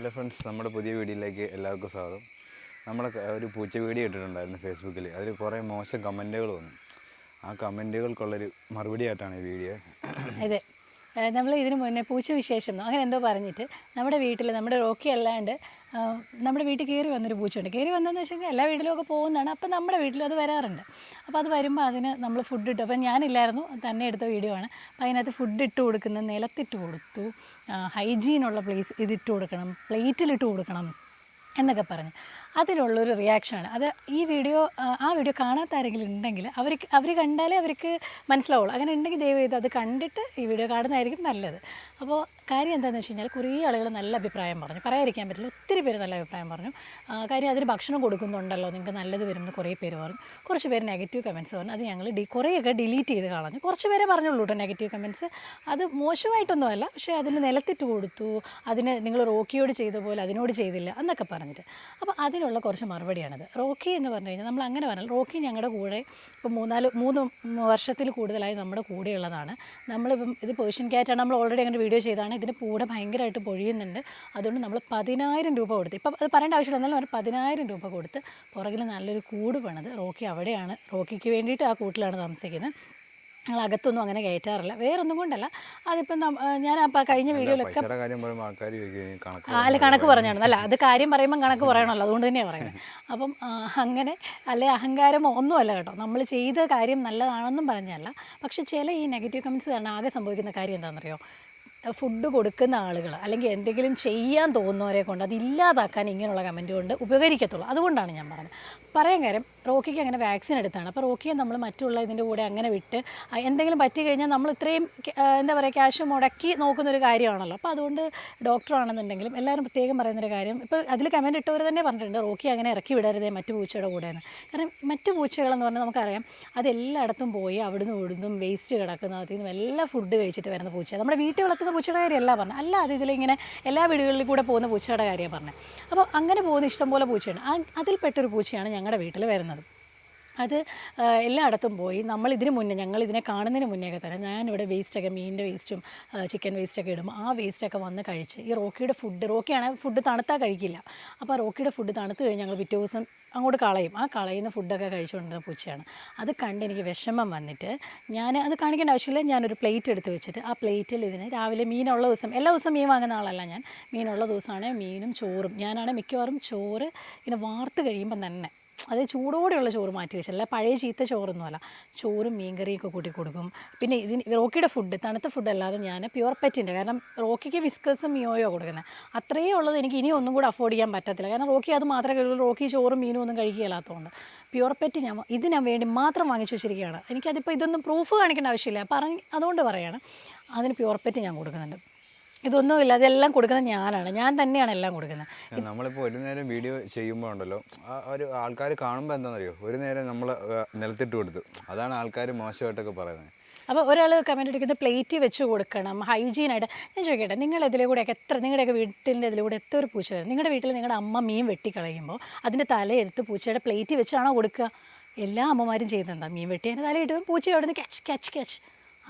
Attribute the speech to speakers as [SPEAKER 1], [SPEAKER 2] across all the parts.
[SPEAKER 1] Hello friends നമ്മുടെ പുതിയ വീഡിയോയിലേക്ക് എല്ലാവർക്കും സ്വാഗതം. നമ്മൾ ഒരു പൂച്ച വീഡിയോ ഇട്ടിട്ടുണ്ടായിരുന്നു ഫേസ്ബുക്കിൽ അതിൽ കുറേ മോശം കമന്റുകൾ വന്നു. ആ കമന്റുകൾക്കുള്ളൊരു മറുപടി ആയിട്ടാണ് ഈ വീഡിയോ.
[SPEAKER 2] അതെ. നമ്മൾ ഇതിനു മുന്നേ പൂച്ച വിശേഷം അങ്ങനെ എന്തോ പറഞ്ഞിട്ട് നമ്മുടെ വീട്ടിൽ നമ്മുടെ റോക്കി അല്ലാണ്ട് നമ്മുടെ വീട്ടിൽ കയറി വന്നൊരു പൂച്ചയുണ്ട്. കയറി വന്നതെന്ന് വെച്ചാൽ എല്ലാ വീട്ടിലും ഒക്കെ പോകുന്നതാണ്. അപ്പം നമ്മുടെ വീട്ടിലും അത് വരാറുണ്ട്. അപ്പോൾ അത് വരുമ്പോൾ അതിന് നമ്മൾ ഫുഡ് ഇട്ടു. അപ്പം ഞാനില്ലായിരുന്നു തന്നെ എടുത്ത വീഡിയോ ആണ്. അപ്പോൾ അതിനകത്ത് ഫുഡ് ഇട്ട് കൊടുക്കുന്ന നിലത്തിട്ട് കൊടുത്തു. ഹൈജീനുള്ള പ്ലേസ് ഇതിട്ട് കൊടുക്കണം പ്ലേറ്റിലിട്ട് കൊടുക്കണം എന്നൊക്കെ പറഞ്ഞു. അതിനുള്ളൊരു റിയാക്ഷനാണ് അത് ഈ വീഡിയോ ആ, വീഡിയോ കാണാത്ത ആരെങ്കിലും ഉണ്ടെങ്കിൽ അവർക്ക് അവർ കണ്ടാലേ അവർക്ക് മനസ്സിലാവുള്ളൂ. അങ്ങനെ ഉണ്ടെങ്കിൽ ദയവ് ചെയ്ത് അത് കണ്ടിട്ട് ഈ വീഡിയോ കാണുന്നതായിരിക്കും നല്ലത്. അപ്പോൾ കാര്യം എന്താണെന്ന് വെച്ച് കഴിഞ്ഞാൽ കുറേ ആളുകൾ നല്ല അഭിപ്രായം പറഞ്ഞു. പറയാതിരിക്കാൻ പറ്റില്ല. ഒത്തിരി പേര് നല്ല അഭിപ്രായം പറഞ്ഞു. കാര്യം അതിന് ഭക്ഷണം കൊടുക്കുന്നുണ്ടല്ലോ. നിങ്ങൾക്ക് നല്ലത് വരുമെന്ന് കുറേ പേര് പറഞ്ഞു. കുറച്ച് പേര് നെഗറ്റീവ് കമൻസ് പറഞ്ഞു. അത് ഞങ്ങൾ ഡി കുറേയൊക്കെ ഡിലീറ്റ് ചെയ്ത് കളഞ്ഞു. കുറച്ച് പേരെ പറഞ്ഞുള്ളൂ കേട്ടോ നെഗറ്റീവ് കമൻസ് അത് മോശമായിട്ടൊന്നുമല്ല. പക്ഷേ അതിന് നിലത്തിട്ട് കൊടുത്തു. അതിന് നിങ്ങൾ റോക്കിയോട് ചെയ്ത പോലെ അതിനോട് ചെയ്തില്ല എന്നൊക്കെ പറഞ്ഞിട്ട്. അപ്പോൾ അതിനുള്ള കുറച്ച് മറുപടിയാണത്. റോക്കി എന്ന് പറഞ്ഞു കഴിഞ്ഞാൽ നമ്മൾ അങ്ങനെ പറഞ്ഞാൽ റോക്കി ഞങ്ങളുടെ കൂടെ ഇപ്പോൾ മൂന്നാൽ മൂന്ന് വർഷത്തിൽ കൂടുതലായി നമ്മുടെ കൂടെയുള്ളതാണ്. നമ്മളിപ്പം ഇത് പേർഷ്യൻ ക്യാറ്റാണ്. നമ്മൾ ഓൾറെഡി അങ്ങനെ വീഡിയോ ചെയ്താണ്. ഇതിന് കൂടെ ഭയങ്കരമായിട്ട് പൊഴിയുന്നുണ്ട്. അതുകൊണ്ട് നമ്മൾ പതിനായിരം രൂപ കൊടുത്ത് ഇപ്പം അത് പറയേണ്ട ആവശ്യമില്ല എന്നാലും ഒരു പതിനായിരം രൂപ കൊടുത്ത് പുറകിൽ നല്ലൊരു കൂട് പണിത്. റോക്കി അവിടെയാണ് റോക്കിക്ക് വേണ്ടിയിട്ട് ആ കൂട്ടിലാണ് താമസിക്കുന്നത്. ഞങ്ങൾ അകത്തൊന്നും അങ്ങനെ കയറ്റാറില്ല. വേറൊന്നും കൊണ്ടല്ല. അതിപ്പം ഞാൻ അപ്പം കഴിഞ്ഞ വീഡിയോയിലൊക്കെ അല്ല കണക്ക് പറഞ്ഞാണ്. അല്ല അത് കാര്യം പറയുമ്പം കണക്ക് പറയണമല്ലോ. അതുകൊണ്ട് തന്നെയാണ് പറയുന്നത് അപ്പം അങ്ങനെ അല്ലെ അഹങ്കാരമോ ഒന്നുമല്ല കേട്ടോ. നമ്മൾ ചെയ്ത കാര്യം നല്ലതാണെന്നും പറഞ്ഞല്ല. പക്ഷെ ചില ഈ നെഗറ്റീവ് കമൻസ് കാരണം ആകെ സംഭവിക്കുന്ന കാര്യം എന്താണെന്നറിയോ? ഫുഡ് കൊടുക്കുന്ന ആളുകൾ അല്ലെങ്കിൽ എന്തെങ്കിലും ചെയ്യാൻ തോന്നുന്നവരെ കൊണ്ട് അത് ഇല്ലാതാക്കാൻ ഇങ്ങനെയുള്ള കമന്റ് കൊണ്ട് ഉപകരിക്കത്തുള്ളൂ. അതുകൊണ്ടാണ് ഞാൻ പറഞ്ഞത്. പറയാൻ കാര്യം റോക്കിക്ക് അങ്ങനെ വാക്സിൻ എടുത്താണ്. അപ്പോൾ റോക്കിയെ നമ്മൾ മറ്റുള്ള ഇതിന്റെ കൂടെ അങ്ങനെ വിട്ട് എന്തെങ്കിലും പറ്റി കഴിഞ്ഞാൽ നമ്മൾ ഇത്രയും എന്താ പറയുക ക്യാഷ് മുടക്കി നോക്കുന്നൊരു കാര്യമാണല്ലോ. അപ്പോൾ അതുകൊണ്ട് ഡോക്ടറാണെന്നുണ്ടെങ്കിലും എല്ലാവരും പ്രത്യേകം പറയുന്നൊരു കാര്യം ഇപ്പോൾ അതിൽ കമന്റ് ഇട്ടവർ തന്നെ പറഞ്ഞിട്ടുണ്ട് റോക്കി അങ്ങനെ ഇറക്കി വിടരുതേ മറ്റു പൂച്ചയുടെ കൂടെയെന്ന് കാരണം മറ്റു പൂച്ചകളെന്ന് പറഞ്ഞാൽ നമുക്കറിയാം അത് എല്ലായിടത്തും പോയി അവിടുന്ന് ഇവിടുന്നും വേസ്റ്റ് കിടക്കുന്നതിൽ നിന്നും എല്ലാം ഫുഡ് കഴിച്ചിട്ട് വരുന്ന പൂച്ച നമ്മുടെ വീട്ടിൽ വളർത്തുന്ന പൂച്ചയുടെ കാര്യമല്ല പറഞ്ഞത്. അല്ല അത് ഇതിലിങ്ങനെ എല്ലാ വീടുകളിലും കൂടെ പോകുന്ന പൂച്ചയുടെ കാര്യമാണ് പറഞ്ഞത്. അപ്പോൾ അങ്ങനെ പോകുന്ന ഇഷ്ടംപോലെ പൂച്ചയാണ് അതിൽപ്പെട്ടൊരു പൂച്ചയാണ് ഞങ്ങളുടെ വീട്ടിൽ വരുന്നത്. അത് എല്ലായിടത്തും പോയി. നമ്മൾ ഇതിന് മുന്നേ ഞങ്ങൾ ഇതിനെ കാണുന്നതിന് മുന്നേ ഒക്കെ തന്നെ ഞാനിവിടെ വേസ്റ്റൊക്കെ മീനിന്റെ വേസ്റ്റും ചിക്കൻ വേസ്റ്റൊക്കെ ഇടും. ആ വേസ്റ്റൊക്കെ വന്ന് കഴിച്ച് ഈ റോക്കിയുടെ ഫുഡ് റോക്കിയാണ് ഫുഡ് തണുത്താൽ കഴിക്കില്ല. അപ്പോൾ റോക്കിയുടെ ഫുഡ് തണുത്ത് കഴിഞ്ഞ് ഞങ്ങൾ പിറ്റേ ദിവസം അങ്ങോട്ട് കളയും. ആ കളയുന്ന ഫുഡൊക്കെ കഴിച്ചുകൊണ്ടിരുന്ന പൂച്ചയാണ്. അത് കണ്ട് എനിക്ക് വിഷമം വന്നിട്ട് ഞാൻ അത് കാണിക്കേണ്ട ആവശ്യമില്ല. ഞാനൊരു പ്ലേറ്റ് എടുത്ത് വെച്ചിട്ട് ആ പ്ലേറ്റിൽ ഇതിന് രാവിലെ മീനുള്ള ദിവസം എല്ലാ ദിവസവും മീൻ വാങ്ങുന്ന ആളല്ല ഞാൻ. മീനുള്ള ദിവസമാണ് മീനും ചോറും. ഞാനാണ് മിക്കവാറും ചോറ് ഇങ്ങനെ വാർത്ത് കഴിയുമ്പം തന്നെ അത് ചൂടോടെയുള്ള ചോറ് മാറ്റി വെച്ചല്ല പഴയ ചീത്ത ചോറൊന്നുമല്ല. ചോറും മീൻകറിയൊക്കെ കൂട്ടി കൊടുക്കും. പിന്നെ ഇതിന് റോക്കിയുടെ ഫുഡ് തണുത്ത ഫുഡ് അല്ലാതെ ഞാൻ പ്യുവർ പെറ്റിന്റെ കാരണം റോക്കിക്ക് വിസ്കസും മിയോയോ കൊടുക്കുന്നത് അത്രയേ ഉള്ളത് എനിക്ക് ഇനി ഒന്നും കൂടെ അഫോർഡ് ചെയ്യാൻ പറ്റത്തില്ല. കാരണം റോക്കി അത് മാത്രമേ കഴിയുള്ളൂ റോക്കി ചോറും മീനും ഒന്നും കഴിക്കുകയില്ലാത്തതുകൊണ്ട് പ്യുവർ പെറ്റ് ഞാൻ ഇത് ഞാൻ വേണ്ടി മാത്രം വാങ്ങിച്ചു വെച്ചിരിക്കുകയാണ്. എനിക്കതിപ്പോൾ ഇതൊന്നും പ്രൂഫ് കാണിക്കേണ്ട ആവശ്യമില്ല. പറഞ്ഞ് അതുകൊണ്ട് പറയാണ്. അതിന് പ്യുവർ പെറ്റ് ഞാൻ കൊടുക്കുന്നുണ്ട്. ഇതൊന്നുമില്ല അതെല്ലാം കൊടുക്കുന്നത് ഞാനാണ്. ഞാൻ തന്നെയാണ് എല്ലാം കൊടുക്കുന്നത്.
[SPEAKER 1] നമ്മളിപ്പോൾ ഒരു നേരം വീഡിയോ ചെയ്യുമ്പോൾ ഉണ്ടല്ലോ ഒരു ആൾക്കാർ കാണുമ്പോൾ എന്താണെന്നറിയോ ഒരു നേരം നമ്മൾ നിലത്തിട്ട് കൊടുത്തു. അതാണ് ആൾക്കാർ മോശമായിട്ടൊക്കെ പറയുന്നത്.
[SPEAKER 2] അപ്പോൾ ഒരാൾ കമന്റ് എടുക്കുന്ന പ്ലേറ്റ് വെച്ച് കൊടുക്കണം ഹൈജീനായിട്ട് ഞാൻ ചോദിക്കട്ടെ നിങ്ങൾ ഇതിലെ കൂടെയൊക്കെ എത്ര നിങ്ങളുടെയൊക്കെ വീട്ടിന്റെ ഇതിലൂടെ എത്ര ഒരു പൂച്ച വരും? നിങ്ങളുടെ വീട്ടിൽ നിങ്ങളുടെ അമ്മ മീൻ വെട്ടിക്കളയുമ്പോൾ അതിന്റെ തലയെടുത്ത് പൂച്ചയുടെ പ്ലേറ്റ് വെച്ചാണോ കൊടുക്കുക? എല്ലാ അമ്മമാരും ചെയ്യുന്നുണ്ടാ മീൻ വെട്ടി അതിന്റെ തലയിട്ട് പൂച്ച അവിടെ നിന്ന് ക്യാച്ച് ക്യാച്ച് ക്യാച്ച്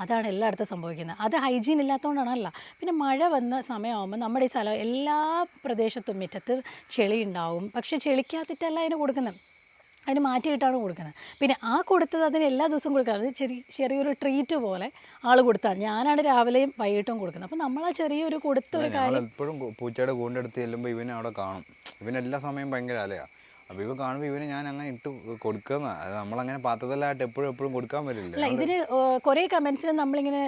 [SPEAKER 2] അതാണ് എല്ലായിടത്തും സംഭവിക്കുന്നത്. അത് ഹൈജീൻ ഇല്ലാത്തതുകൊണ്ടാണല്ല പിന്നെ മഴ വന്ന സമയമാകുമ്പോൾ നമ്മുടെ ഈ സ്ഥലം എല്ലാ പ്രദേശത്തും മുറ്റത്ത് ചെളി ഉണ്ടാവും. പക്ഷെ ചെളിക്കകത്തിട്ടല്ല അതിന് കൊടുക്കുന്നത്. അതിന് മാറ്റിയിട്ടാണ് കൊടുക്കുന്നത്. പിന്നെ ആ കൊടുത്തത് അതിന് എല്ലാ ദിവസവും കൊടുക്കുന്നത് അത് ചെറിയ ചെറിയൊരു ട്രീറ്റ് പോലെ ആൾ കൊടുത്താണ് ഞാനാണ് രാവിലെയും വൈകിട്ടും കൊടുക്കുന്നത്. അപ്പം നമ്മൾ ആ ചെറിയൊരു കൊടുത്ത ഒരു
[SPEAKER 1] ഞങ്ങൾ എപ്പോഴും പൂച്ചയുടെ കൂണ്ടെടുത്ത് ചെല്ലുമ്പോൾ ഇവനെ അവിടെ കാണും. ഇവനെല്ലാ എല്ലാ സമയം ഭയങ്കര അലയാ. അപ്പോൾ ഇവ കാണുമ്പോൾ ഇവന് ഞാൻ അങ്ങനെ ഇട്ട് കൊടുക്കുന്ന. നമ്മളങ്ങനെ പാത്രത്തിലായിട്ട് എപ്പോഴും എപ്പോഴും കൊടുക്കാൻ പറ്റില്ല.
[SPEAKER 2] ഇതിന് കുറേ കമൻസിന് നമ്മളിങ്ങനെ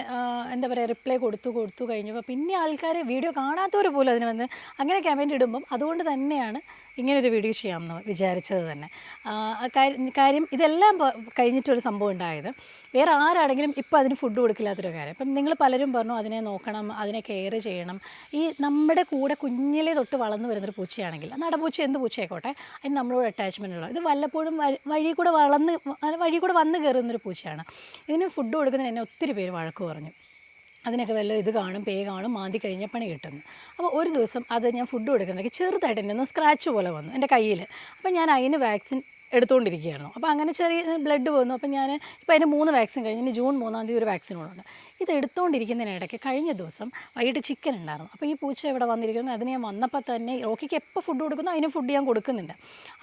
[SPEAKER 2] എന്താ പറയുക റിപ്ലൈ കൊടുത്തു കൊടുത്തു കഴിഞ്ഞപ്പോൾ പിന്നെ ആൾക്കാര് വീഡിയോ കാണാത്തവർ പോലും അതിന് വന്ന് അങ്ങനെ കമന്റ് ഇടുമ്പം അതുകൊണ്ട് തന്നെയാണ് ഇങ്ങനൊരു വീഡിയോ ചെയ്യാമെന്ന് വിചാരിച്ചത് തന്നെ. കാര്യം ഇതെല്ലാം കഴിഞ്ഞിട്ടൊരു സംഭവം ഉണ്ടായത് വേറെ ആരാണെങ്കിലും ഇപ്പോൾ അതിന് ഫുഡ് കൊടുക്കില്ലാത്തൊരു കാര്യം. അപ്പം നിങ്ങൾ പലരും പറഞ്ഞു അതിനെ നോക്കണം അതിനെ കെയർ ചെയ്യണം. ഈ നമ്മുടെ കൂടെ കുഞ്ഞിലേ തൊട്ട് വളർന്നു വരുന്നൊരു പൂച്ചയാണെങ്കിൽ നടപൂച്ച എന്ത് പൂച്ചയായിക്കോട്ടെ അതിന് നമ്മളോട് അറ്റാച്ച്മെന്റ് ഉള്ളത് ഇത് വല്ലപ്പോഴും വഴി കൂടെ വളർന്ന് വഴി കൂടെ വന്ന് കയറുന്നൊരു പൂച്ചയാണ്. ഇതിന് ഫുഡ് കൊടുക്കുന്നതിന് എന്നെ ഒത്തിരി പേര് വഴക്ക് പറഞ്ഞു. അതിനൊക്കെ വല്ല ഇത് കാണും പേ കാണും മാന്തി കഴിഞ്ഞ പണി കിട്ടുന്നു. അപ്പോൾ ഒരു ദിവസം അത് ഞാൻ ഫുഡ് കൊടുക്കുന്നതൊക്കെ ചെറുതായിട്ട് എന്നെ ഒന്ന് സ്ക്രാച്ച് പോലെ വന്നു എന്റെ കയ്യിൽ അപ്പോൾ ഞാൻ അതിന് വാക്സിൻ എടുത്തുകൊണ്ടിരിക്കുകയായിരുന്നു അപ്പോൾ അങ്ങനെ ചെറിയ ബ്ലഡ് വന്നു. അപ്പോൾ ഞാൻ ഇപ്പോൾ അതിന് മൂന്ന് വാക്സിൻ കഴിഞ്ഞ് ജൂൺ മൂന്നാം തീയതി ഒരു വാക്സിൻ കൂടെ ഉണ്ട് ഇത് എടുത്തുകൊണ്ടിരിക്കുന്നതിനിടയ്ക്ക് കഴിഞ്ഞ ദിവസം വൈകിട്ട് ചിക്കൻ ഉണ്ടായിരുന്നു. അപ്പോൾ ഈ പൂച്ച ഇവിടെ വന്നിരിക്കുന്നു. അതിന് ഞാൻ വന്നപ്പോൾ തന്നെ റോക്കിക്ക് എപ്പോൾ ഫുഡ് കൊടുക്കുന്നു അതിന് ഫുഡ് ഞാൻ കൊടുക്കുന്നുണ്ട്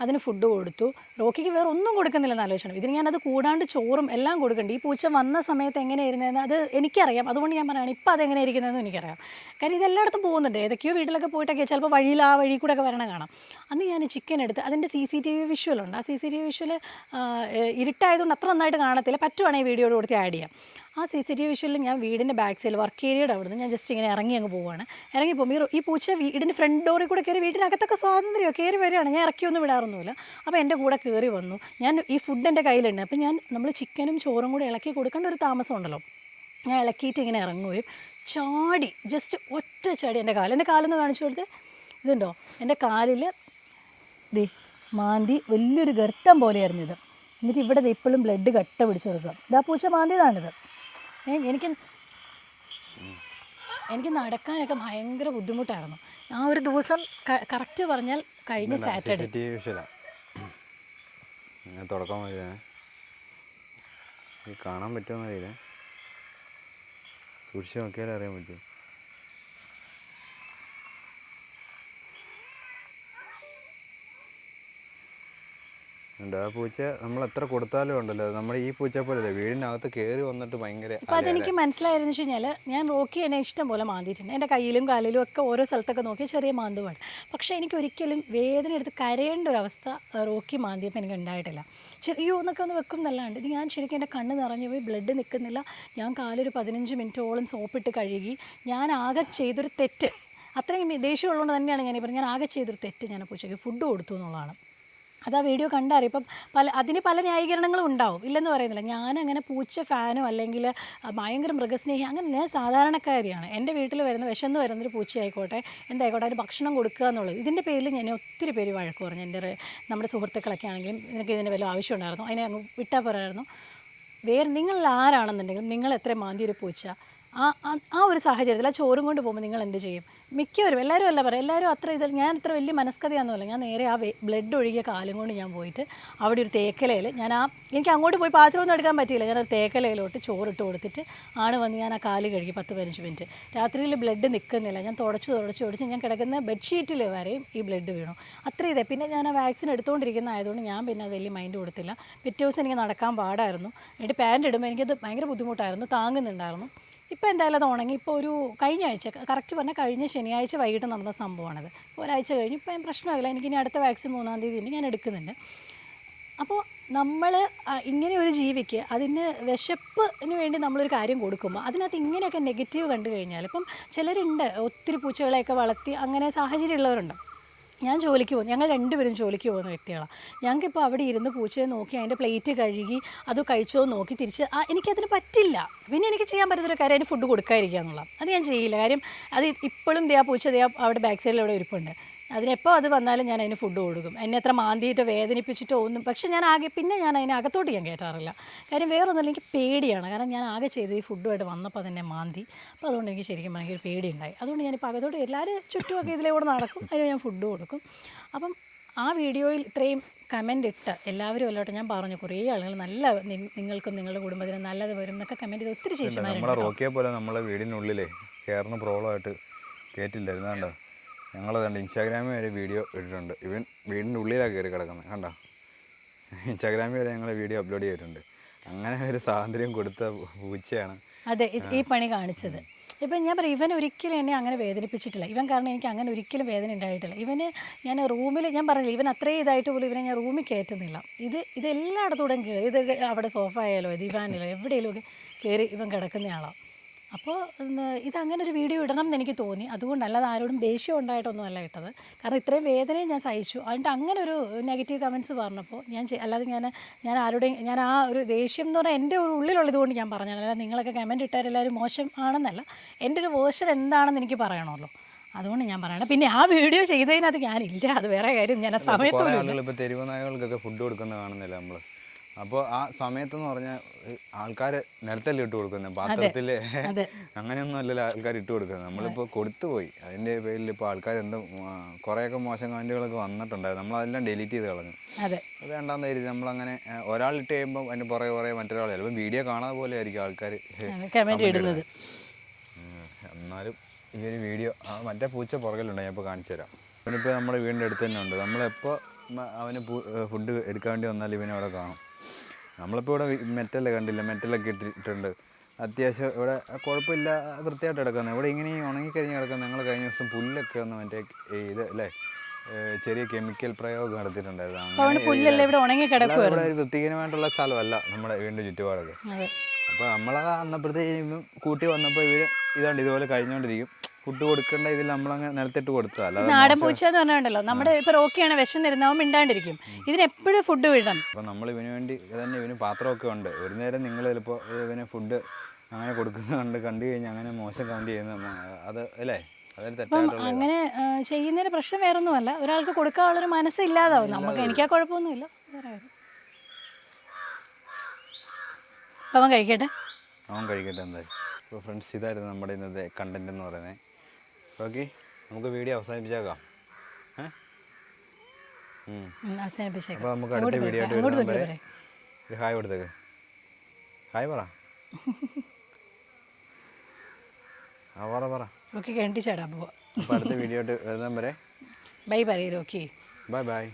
[SPEAKER 2] അതിന് ഫുഡ് കൊടുത്തു. റോക്കിക്ക് വേറെ ഒന്നും കൊടുക്കുന്നില്ലെന്ന് ആലോചിക്കണം ഇതിന് ഞാനത് കൂടാണ്ട് ചോറും എല്ലാം കൊടുക്കുന്നുണ്ട്. ഈ പൂച്ച വന്ന സമയത്ത് എങ്ങനെയായിരുന്നതെന്ന് അത് എനിക്കറിയാം. അതുകൊണ്ട് ഞാൻ പറയുകയാണ് ഇപ്പോൾ അതെങ്ങനെ ഇരിക്കുന്നതെന്ന് എനിക്കറിയാം. കാരണം ഇതെല്ലായിടത്തും പോകുന്നുണ്ട്. ഏതൊക്കെയോ വീട്ടിലൊക്കെ പോയിട്ടൊക്കെ ചിലപ്പോൾ വഴിയിൽ ആ വഴി കൂടെ ഒക്കെ വരണ കാണാം. അന്ന് ഞാൻ ചിക്കൻ എടുത്ത് അതിന്റെ സി സി ടി വി വിഷ്വലുണ്ട് ആ C C T V visual ഇരുട്ടായതുകൊണ്ട് അത്ര നന്നായിട്ട് കാണത്തില്ല. പറ്റുവാണെങ്കിൽ വീഡിയോയോട് കൊടുത്ത് ആഡ് ചെയ്യാം ആ സി സി ടി വി വിഷ്വലിൽ ഞാൻ വീടിന്റെ ബാക്ക് സൈഡിൽ വർക്ക് ഏരിയയുടെ അവിടെ നിന്ന് ഞാൻ ജസ്റ്റ് ഇങ്ങനെ ഇറങ്ങി അങ്ങ് പോവുകയാണ് ഇറങ്ങി പോകുമ്പോൾ ഈ പൂച്ച വീടിന്റെ ഫ്രണ്ട് ഡോറിൽ കൂടെ കയറി വീട്ടിനകത്തൊക്കെ സ്വാതന്ത്ര്യമോ കയറി വരികയാണ്. ഞാൻ ഇറക്കിയൊന്നും വിടാറൊന്നുമില്ല. അപ്പോൾ എന്റെ കൂടെ കയറി വന്നു. ഞാൻ ഈ ഫുഡ് എന്റെ കയ്യിലുണ്ട്. അപ്പോൾ ഞാൻ നമ്മൾ ചിക്കനും ചോറും കൂടെ ഇളക്കി കൊടുക്കേണ്ട ഒരു താമസം ഉണ്ടല്ലോ. ഞാൻ ഇളക്കിയിട്ട് ഇങ്ങനെ ഇറങ്ങുകയും ചാടി ജസ്റ്റ് ഒറ്റ ചാടി എന്റെ കാൽ. എന്റെ കാലൊന്ന് കാണിച്ചു കൊടുത്ത്. ഇതുണ്ടോ? എന്റെ കാലിൽ ദേ മാന്തി വലിയൊരു ഗർത്തം പോലെയായിരുന്നു ഇത്. എന്നിട്ട് ഇവിടെ ഇപ്പോഴും ബ്ലഡ് കട്ട പിടിച്ചു കൊടുക്കുക. ഇതാ പൂച്ച മാന്തിയതാണിത്. എനിക്ക് എനിക്ക് നടക്കാനൊക്കെ ഭയങ്കര ബുദ്ധിമുട്ടായിരുന്നു. ആ ഒരു ദിവസം കറക്റ്റ് പറഞ്ഞാൽ കഴിഞ്ഞ സാറ്റർഡേ
[SPEAKER 1] തുടക്കം കാണാൻ പറ്റുമെന്നറിയില്ല സൂക്ഷിച്ച് നോക്കിയാലേ അറിയാൻ പറ്റും. ഉണ്ട്. ആ പൂച്ച നമ്മൾ എത്ര കൊടുത്താലും ഉണ്ടല്ലോ. നമ്മുടെ ഈ പൂച്ച പോലല്ലേ വീടിനകത്ത് കയറി വന്നിട്ട് ഭയങ്കര
[SPEAKER 2] അപ്പൊ അതെനിക്ക് മനസ്സിലായിരുന്നു വെച്ച് കഴിഞ്ഞാൽ ഞാൻ റോക്കി എന്നെ ഇഷ്ടം പോലെ മാന്തിയിട്ടുണ്ട്. എന്റെ കയ്യിലും കാലിലും ഒക്കെ ഓരോ സ്ഥലത്തൊക്കെ നോക്കി ചെറിയ മാന്തുവാണ്. പക്ഷെ എനിക്ക് ഒരിക്കലും വേദന എടുത്ത് കരയേണ്ട ഒരു അവസ്ഥ റോക്കി മാന്തിയപ്പോൾ എനിക്ക് ഉണ്ടായിട്ടില്ല. ചെറിയോ എന്നൊക്കെ ഒന്ന് വെക്കും എന്നല്ലാണ്ട് ഇത് ഞാൻ ശരിക്കും എന്റെ കണ്ണ് നിറഞ്ഞു പോയി ബ്ലഡ് നിൽക്കുന്നില്ല ഞാൻ കാലൊരു പതിനഞ്ച് മിനിറ്റോളം സോപ്പിട്ട് കഴുകി. ഞാൻ ആകെ ചെയ്തൊരു തെറ്റ്. അത്രയും ദേഷ്യമുള്ളതുകൊണ്ട് തന്നെയാണ് ഞാൻ പറഞ്ഞത്. ഞാൻ ആകെ ചെയ്തൊരു തെറ്റ് ഞാൻ പൂച്ചയ്ക്ക് ഫുഡ് കൊടുത്തു എന്നുള്ളതാണ്. അത് ആ വീഡിയോ കണ്ടാൽ ഇപ്പം പല അതിന് പല ന്യായീകരണങ്ങളും ഉണ്ടാവും. ഇല്ലെന്ന് പറയുന്നില്ല. ഞാനങ്ങനെ പൂച്ച ഫാനോ അല്ലെങ്കിൽ ഭയങ്കര മൃഗസ്നേഹി അങ്ങനെ ഞാൻ സാധാരണക്കാരിയാണ്. എന്റെ വീട്ടിൽ വരുന്ന വിശന്ന് വരുന്നൊരു പൂച്ചയായിക്കോട്ടെ എന്തായിക്കോട്ടെ അതിന് ഭക്ഷണം കൊടുക്കുക എന്നുള്ളത്. ഇതിന്റെ പേരിൽ ഞാൻ ഒത്തിരി പേര് വഴക്ക് പറഞ്ഞു. എന്റെ നമ്മുടെ സുഹൃത്തുക്കളൊക്കെ ആണെങ്കിലും എനിക്ക് ഇതിന് വല്ല ആവശ്യം ഉണ്ടായിരുന്നു? അതിനെ അങ്ങ് വിട്ടാൽ പറയായിരുന്നു വേറെ നിങ്ങൾ ആരാണെന്നുണ്ടെങ്കിൽ നിങ്ങൾ എത്ര മാന്തി ഒരു പൂച്ച ആ- ആ ഒരു സാഹചര്യത്തിൽ ആ ചോറും കൊണ്ട് പോകുമ്പോൾ നിങ്ങൾ എന്ത് ചെയ്യും? മിക്കവരും എല്ലാവരും അല്ല പറയാം എല്ലാവരും അത്ര ഇത് ഞാൻ അത്ര വലിയ മനസ്കഥയാണെന്നല്ല ഞാൻ നേരെ ആ ബ്ലഡ് ഒഴുകിയ കാലം കൊണ്ട് ഞാൻ പോയിട്ട് അവിടെ ഒരു തേക്കലയിൽ ഞാൻ ആ എനിക്ക് അങ്ങോട്ട് പോയി പാത്രമൊന്നും എടുക്കാൻ പറ്റിയില്ല. ഞാൻ ഒരു തേക്കലയിലോട്ട് ചോറിട്ട് കൊടുത്തിട്ട് ആണ് വന്ന് ഞാൻ ആ കാൽ കഴുകി പത്ത് പതിനഞ്ച് മിനിറ്റ് രാത്രിയിൽ ബ്ലഡ് നിൽക്കുന്നില്ല ഞാൻ തുടച്ച് തുടച്ച് തുടച്ച് ഞാൻ കിടക്കുന്ന ബെഡ്ഷീറ്റിൽ വരെയും ഈ ബ്ലഡ് വീണു. അത്ര ഇതേ. പിന്നെ ഞാൻ ആ വാക്സിൻ എടുത്തുകൊണ്ടിരിക്കുന്ന ആയതുകൊണ്ട് ഞാൻ പിന്നെ അത് വലിയ മൈൻഡ് കൊടുത്തില്ല. പിറ്റേ ദിവസം എനിക്ക് നടക്കാൻ പാടായിരുന്നു. എന്നിട്ട് പാന്റ് ഇടുമ്പോൾ എനിക്കത് ഭയങ്കര ബുദ്ധിമുട്ടായിരുന്നു. താങ്ങുന്നുണ്ടായിരുന്നു. ഇപ്പോൾ എന്തായാലും അത് ഉണങ്ങി ഇപ്പോൾ ഒരു കഴിഞ്ഞ ആഴ്ച കറക്റ്റ് പറഞ്ഞാൽ കഴിഞ്ഞ ശനിയാഴ്ച വൈകിട്ട് നടന്ന സംഭവമാണത്. ഒരാഴ്ച കഴിഞ്ഞ് ഇപ്പം പ്രശ്നമില്ല. എനിക്കിനി അടുത്ത വാക്സിൻ മൂന്നാം തീയതി ഞാൻ എടുക്കുന്നുണ്ട്. അപ്പോൾ നമ്മൾ ഇങ്ങനെ ഒരു ജീവിക്ക് അതിന് വിശപ്പിന് വേണ്ടി നമ്മളൊരു കാര്യം കൊടുക്കുമ്പോൾ അതിനകത്ത് ഇങ്ങനെയൊക്കെ നെഗറ്റീവ് കണ്ടു കഴിഞ്ഞാൽ ഇപ്പം ചിലരുണ്ട് ഒത്തിരി പൂച്ചകളെയൊക്കെ വളർത്തി അങ്ങനെ സാഹചര്യമുള്ളവരുണ്ട്. ഞാൻ ജോലിക്ക് പോകും ഞങ്ങൾ രണ്ടുപേരും ജോലിക്ക് പോകുന്ന വ്യക്തികളാണ് ഞങ്ങൾക്കിപ്പോൾ അവിടെ ഇരുന്ന് പൂച്ചയെ നോക്കി അതിന്റെ പ്ലേറ്റ് കഴുകി അത് കഴിച്ചോ നോക്കി തിരിച്ച് ആ എനിക്കതിന് പറ്റില്ല. പിന്നെ എനിക്ക് ചെയ്യാൻ പറ്റുന്നൊരു കാര്യം അതിന് ഫുഡ് കൊടുക്കാതിരിക്കുക എന്നുള്ളത് അത് ഞാൻ ചെയ്യില്ല. കാര്യം അത് ഇപ്പോഴും ദേ ആ പൂച്ച ദേ അവിടെ ബാക്ക് സൈഡിൽ അവിടെ ഇരിപ്പുണ്ട്. അതിനെപ്പോൾ അത് വന്നാലും ഞാൻ അതിന് ഫുഡ് കൊടുക്കും. എന്നെ എത്ര മാന്തിയിട്ടോ വേദനിപ്പിച്ചിട്ടോ ഒന്നും പക്ഷെ ഞാൻ ആകെ പിന്നെ ഞാൻ അതിനെ അകത്തോട്ട് ഞാൻ കയറ്റാറില്ല കാര്യം വേറൊന്നുമില്ല എനിക്ക് പേടിയാണ്. കാരണം ഞാൻ ആകെ ചെയ്ത് ഈ ഫുഡുമായിട്ട് വന്നപ്പോൾ തന്നെ മാന്തി. അപ്പോൾ അതുകൊണ്ട് എനിക്ക് ശരിക്കും ഭയങ്കര പേടിയുണ്ടായി. അതുകൊണ്ട് ഞാനിപ്പോൾ അകത്തോട്ട് എല്ലാവരും ചുറ്റുമൊക്കെ ഇതിലൂടെ നടക്കും. അതിന് ഞാൻ ഫുഡ് കൊടുക്കും. അപ്പം ആ വീഡിയോയിൽ ഇത്രയും കമന്റ് ഇട്ട് എല്ലാവരും അല്ലോട്ടെ ഞാൻ പറഞ്ഞു. കുറേ ആളുകൾ നല്ല നിങ്ങൾക്കും നിങ്ങളുടെ കുടുംബത്തിനും നല്ലത് വരും എന്നൊക്കെ കമന്റ് ചെയ്ത് ഒത്തിരി ചേച്ചിമാരുണ്ട്
[SPEAKER 1] നമ്മുടെ റോക്കിയെ പോലെ നമ്മളെ വീടിനുള്ളിലേ കയറുന്ന കേട്ടില്ലായിരുന്നു കയറ്റില്ലായിരുന്നു ഞങ്ങൾ കണ്ട് ഇൻസ്റ്റാഗ്രാമിൽ വരെ വീഡിയോ ഇട്ടിട്ടുണ്ട്. ഇവൻ വീടിന്റെ ഉള്ളിലാണ് കയറി കിടക്കുന്നത്. കണ്ടോ? ഇൻസ്റ്റാഗ്രാമിൽ വരെ ഞങ്ങൾ വീഡിയോ അപ്ലോഡ് ചെയ്തിട്ടുണ്ട്. അങ്ങനെ ഒരു സ്വാതന്ത്ര്യം കൊടുത്ത പൂച്ചയാണ്.
[SPEAKER 2] അതെ ഈ പണി കാണിച്ചത്. ഇപ്പം ഞാൻ പറയും ഇവൻ ഒരിക്കലും എന്നെ അങ്ങനെ വേദനിപ്പിച്ചിട്ടില്ല. ഇവൻ കാരണം എനിക്ക് അങ്ങനെ ഒരിക്കലും വേദന ഉണ്ടായിട്ടില്ല. ഇവന് ഞാൻ റൂമിൽ ഞാൻ പറഞ്ഞില്ല ഇവൻ അത്രയും ഇതായിട്ട് പോലും ഇവനെ ഞാൻ റൂമിൽ കയറ്റുന്നില്ല. ഇത് ഇത് കൂടെ കയറി ഇത് അവിടെ സോഫ ആയാലോ ദിവാനിലോ എവിടെയെങ്കിലും ഒക്കെ കയറി ഇവൻ കിടക്കുന്നയാളാണ് അപ്പോൾ ഇതങ്ങനെ ഒരു വീഡിയോ ഇടണം എന്ന് എനിക്ക് തോന്നി. അതുകൊണ്ട് അല്ലാതെ ആരോടും ദേഷ്യം ഉണ്ടായിട്ടൊന്നും അല്ല ഇട്ടത്. കാരണം ഇത്രയും വേദനയും ഞാൻ സഹിച്ചു. അതിന്റെ അങ്ങനെ ഒരു നെഗറ്റീവ് കമന്റ്സ് പറഞ്ഞപ്പോൾ ഞാൻ അല്ലാതെ ഞാൻ ഞാൻ ആരുടെയും ഞാൻ ആ ഒരു ദേഷ്യം എന്ന് പറഞ്ഞാൽ എന്റെ ഒരു ഉള്ളിലുള്ളത് കൊണ്ട് ഞാൻ പറഞ്ഞു അല്ലാതെ നിങ്ങളൊക്കെ കമന്റ് ഇട്ടാരെല്ലാവരും മോശം ആണെന്നല്ല. എന്റെ ഒരു വേർഷൻ എന്താണെന്ന് എനിക്ക് പറയണമല്ലോ. അതുകൊണ്ട് ഞാൻ പറയണം. പിന്നെ ആ വീഡിയോ ചെയ്തതിനകത്ത് ഞാനില്ല. അത് വേറെ കാര്യം. ഞാൻ ആ സമയത്ത്
[SPEAKER 1] തെരുവ് നായകൾക്കൊക്കെ ഫുഡ് കൊടുക്കുന്ന കാണുന്നില്ല നമ്മൾ അപ്പോൾ ആ സമയത്തെന്ന് പറഞ്ഞാൽ ആൾക്കാർ നിലത്തല്ലേ ഇട്ട് കൊടുക്കുന്നത് പാത്രത്തിൽ അങ്ങനെയൊന്നും അല്ലല്ലോ ആൾക്കാർ ഇട്ട് കൊടുക്കുന്നത് നമ്മളിപ്പോൾ കൊടുത്തുപോയി അതിന്റെ പേരിൽ ഇപ്പോൾ ആൾക്കാർ എന്തോ കുറേയൊക്കെ മോശം കമന്റുകളൊക്കെ വന്നിട്ടുണ്ടായിരുന്നു. നമ്മളതെല്ലാം ഡിലീറ്റ് ചെയ്ത് കളഞ്ഞു.
[SPEAKER 2] അതെ.
[SPEAKER 1] വേണ്ടാന്ന് കരുതി നമ്മളങ്ങനെ ഒരാൾ ഇട്ട് കഴിയുമ്പോൾ അതിന്റെ പുറകെ പുറകെ മറ്റൊരാൾ ചിലപ്പോൾ വീഡിയോ കാണാതെ പോലെ ആയിരിക്കും ആൾക്കാർ
[SPEAKER 2] ഇടുന്നത്.
[SPEAKER 1] എന്നാലും ഈ ഒരു വീഡിയോ ആ മറ്റേ പൂച്ച പുറകിലുണ്ട് ഞാൻ ഇപ്പോൾ കാണിച്ചു തരാം. അവനിപ്പോൾ നമ്മുടെ വീടിന്റെ അടുത്ത് തന്നെ ഉണ്ട്. നമ്മളെപ്പോൾ അവന് ഫുഡ് എടുക്കാൻ വേണ്ടി വന്നാൽ ഇവനെ അവിടെ കാണും. നമ്മളിപ്പോൾ ഇവിടെ മെറ്റൽ കണ്ടില്ല? മെറ്റലൊക്കെ ഇട്ടിട്ടുണ്ട്. അത്യാവശ്യം ഇവിടെ കുഴപ്പമില്ല വൃത്തിയായിട്ട് കിടക്കുന്നത് ഇവിടെ ഇങ്ങനെ ഈ ഉണങ്ങിക്കഴിഞ്ഞ് കിടക്കുന്നത് ഞങ്ങൾ കഴിഞ്ഞ ദിവസം പുല്ലൊക്കെ ഒന്ന് മറ്റേ ഇത് അല്ലേ ചെറിയ കെമിക്കൽ പ്രയോഗം നടത്തിയിട്ടുണ്ടായിരുന്നു.
[SPEAKER 2] ഇവിടെ
[SPEAKER 1] ഒരു വൃത്തിഹീനമായിട്ടുള്ള സ്ഥലമല്ല നമ്മുടെ വീടിന്റെ ചുറ്റുപാടൊക്കെ. അപ്പോൾ നമ്മളത് അന്നപ്പോഴത്തേക്കും കൂട്ടി വന്നപ്പോൾ ഇവർ ഇതാണ്ട് ഇതുപോലെ കഴിഞ്ഞുകൊണ്ടിരിക്കും ഫുഡ് കൊടുക്കേണ്ട ഇതിൽ നമ്മൾ അങ്ങ് നിലത്തിട്ട് കൊടുത്തു അല്ല
[SPEAKER 2] നാടൻ പൂച്ച എന്ന് പറഞ്ഞുണ്ടല്ലോ നമ്മുടെ ഇപ്പൊ റോക്കിയാണ് തരുന്നവൻ മിണ്ടാണ്ടിരിക്കും. ഇതിന് എപ്പോഴും ഫുഡ് വിടണം.
[SPEAKER 1] അപ്പോൾ നമ്മൾ ഇവന് വേണ്ടി തന്നെ ഇവന് പാത്രമൊക്കെ ഉണ്ട്. ഒരു നേരം നിങ്ങൾ ചിലപ്പോൾ ഇവന് ഫുഡ് അങ്ങനെ കൊടുക്കുന്നത് കണ്ട് കണ്ടു കഴിഞ്ഞാൽ അങ്ങനെ മോശം കൗണ്ട് ചെയ്യുന്ന അത് അല്ലേ?
[SPEAKER 2] അപ്പം അങ്ങനെ ചെയ്യുന്നതിന് പ്രശ്നം വേറൊന്നുമല്ല. ഒരാൾക്ക് കൊടുക്കാനുള്ള ഒരു മനസ്സില്ലാതാവും. നമുക്ക് എനിക്കാ കുഴപ്പമൊന്നുമില്ല. അവൻ കഴിക്കട്ടെ?
[SPEAKER 1] അവൻ കഴിക്കട്ടെ എന്തായാലും. അപ്പോൾ ഫ്രണ്ട്സ് ഇതായിരുന്നു നമ്മുടെ ഇന്നത്തെ കണ്ടന്റ് എന്ന് പറയുന്നത്. ഓക്കെ നമുക്ക് വീഡിയോ അവസാനിപ്പിച്ചേക്കാം. അപ്പോൾ നമുക്ക് അടുത്ത വീഡിയോ ആയിട്ട്
[SPEAKER 2] വരുന്നത്
[SPEAKER 1] വരെ. ഒരു ഹായ് കൊടുത്തേക്ക്. ഹായ് പറ. ആ പറ പറ.
[SPEAKER 2] റോക്കി കണ്ടിച്ചാടാ പോവാ.
[SPEAKER 1] അപ്പോൾ അടുത്ത വീഡിയോ ആയിട്ട് വരുന്ന വരെ
[SPEAKER 2] ബൈ പറയൂ റോക്കി.
[SPEAKER 1] Bye bye